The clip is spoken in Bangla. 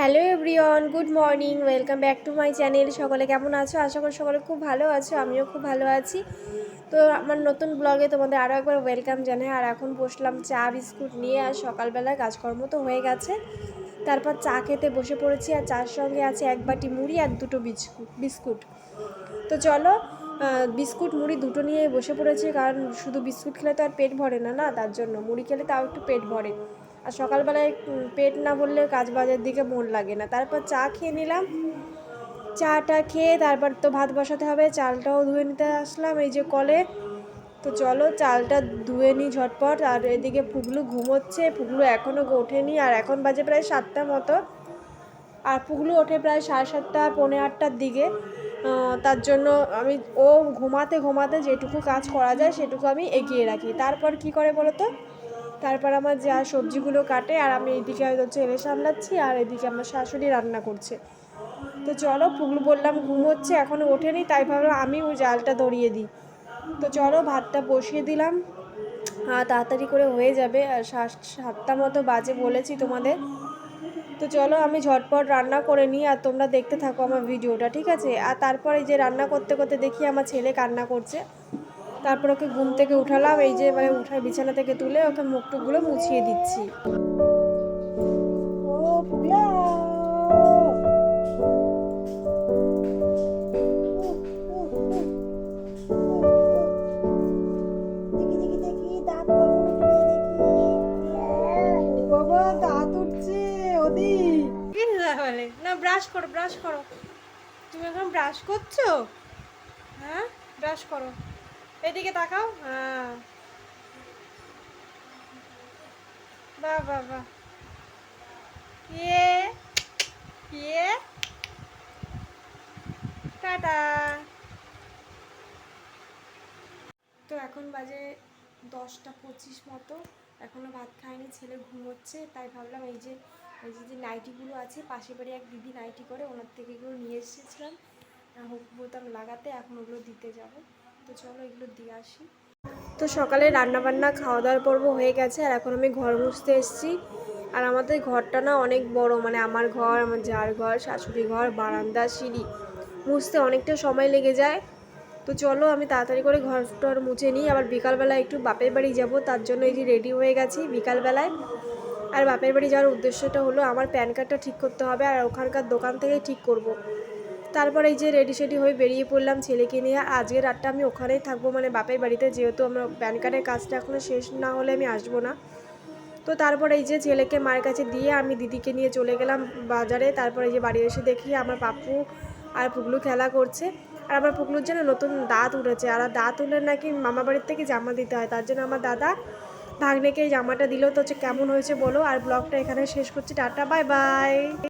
Hello everyone, good morning, welcome back to my channel. সকলে কেমন আছো? আশা করি সকলে খুব ভালো আছো, আমিও খুব ভালো আছি। তো আমার নতুন ব্লগে তোমাদের আরও একবার ওয়েলকাম জানাই। আর এখন বসলাম চা, বিস্কুট নিয়ে, আর সকালবেলা কাজকর্ম তো হয়ে গেছে। তারপর চা খেতে বসে পড়েছি, আর চার সঙ্গে আছে এক বাটি মুড়ি আর দুটো বিস্কুট বিস্কুট। তো চলো বিস্কুট, মুড়ি দুটো নিয়ে বসে পড়েছি, কারণ শুধু বিস্কুট খেলে তো আর পেট ভরে না না? তার জন্য। মুড়ি খেলে তাও একটু পেট ভরে। আর সকালবেলায় পেট না ভরলে কাজ বাজার দিকে মন লাগে না। তারপর চা খেয়ে নিলাম। চাটা খেয়ে তারপর তো ভাত বসাতে হবে, চালটাও ধুয়ে নিতে আসলাম এই যে কলে। তো চলো চালটা ধুয়ে নিই ঝটপট, আর এদিকে পুগলু ঘুমোচ্ছে, পুগলু এখনও ওঠেনি, আর এখন বাজে প্রায় সাতটা মতো। আর পুগলু ওঠে প্রায় সাড়ে সাতটা, পৌনে আটটার দিকে। তার জন্য আমি, ও ঘুমাতে ঘুমাতে যেটুকু কাজ করা যায় সেটুকু আমি এগিয়ে রাখি। তারপর কি করে বলো তো তারপর আমার যা সবজিগুলো কাটে আর আমি এইদিকে হয়তো ছেলে সামলাচ্ছি আর এদিকে আমার শাশুড়ি রান্না করছে। তো চলো পুগলু বললাম ঘুমোচ্ছে এখনও ওঠেনি, তাই ভাবলাম আমি ওই জালটা ধরিয়ে দিই। তো চলো, ভাতটা বসিয়ে দিলাম। হ্যাঁ তাড়াতাড়ি করে হয়ে যাবে, আর সাত- সাতটা মতো বাজে বলেছি তোমাদের। তো চলো, আমি ঝটপট রান্না করে নিই, আর তোমরা দেখতে থাকো আমার ভিডিওটা, ঠিক আছে? আর তারপর যে রান্না করতে করতে দেখি আমার ছেলে কান্না করছে। তারপর ওকে ঘুম থেকে উঠালাম, এই যে মানে উঠার বিছানা থেকে তুলে ওকে মুখ টুকগুলো মুছিয়ে দিচ্ছি। না ব্রাশ করো ব্রাশ করো। তুমি এখন ব্রাশ করছ? হ্যাঁ ব্রাশ করো। এদিকে তাকাও হ্যাঁ বাহ বাহ বাহ। ইয়ে ইয়ে টাটা। তো এখন বাজে দশটা পঁচিশ মতো। এখনও ভাত খায়নি ছেলে ঘুমোচ্ছে, তাই ভাবলাম এই যে এই যে যে নাইটিগুলো আছে পাশে বাড়ি এক দিদি নাইটি করে ওনার থেকে এগুলো নিয়ে এসেছিলাম। হুক, বোতাম লাগাতে এখন ওগুলো দিতে যাব। তো চলো এগুলো দিয়ে আসি। তো সকালে রান্না বান্না খাওয়া দাওয়ার পর্ব হয়ে গেছে আর এখন আমি ঘর মুছতে এসেছি। আর আমাদের ঘরটা না অনেক বড় মানে আমার ঘর, আমার যার ঘর শাশুড়ি ঘর, বারান্দা, সিঁড়ি। মুছতে অনেকটা সময় লেগে যায়। তো চলো আমি তাড়াতাড়ি করে ঘর টর মুছে নিই। আবার বিকালবেলা একটু বাপের বাড়ি যাব, তার জন্য এই যে রেডি হয়ে গেছি বিকালবেলায়। আর বাপের বাড়ি যাওয়ার উদ্দেশ্যটা হলো, আমার প্যান কার্ডটা ঠিক করতে হবে আর ওখানকার দোকান থেকে ঠিক করব। তারপর এই যে রেডি সেডি হয়ে বেরিয়ে পড়লাম ছেলেকে নিয়ে। আজকের রাতটা আমি ওখানেই থাকব মানে বাপের বাড়িতে, যেহেতু আমার প্যান কার্ডের কাজটা এখনও শেষ না হলে আমি আসব না। তো তারপর এই যে ছেলেকে মায়ের কাছে দিয়ে আমি দিদিকে নিয়ে চলে গেলাম বাজারে। তারপর এই যে বাড়ি এসে দেখি আমার পাপ্পু আর পুগলু খেলা করছে। আর আমার পুগলুর জন্য নতুন দাঁত উঠেছে। আর দাঁত উঠলে নাকি মামা বাড়ির থেকে জামা দিতে হয়। তার জন্য আমার দাদা ভাগ্নেকে এই জামাটা দিল। তো হচ্ছে কেমন হয়েছে বলো। আর ব্লগটা এখানে শেষ করছি। Tata, bye bye.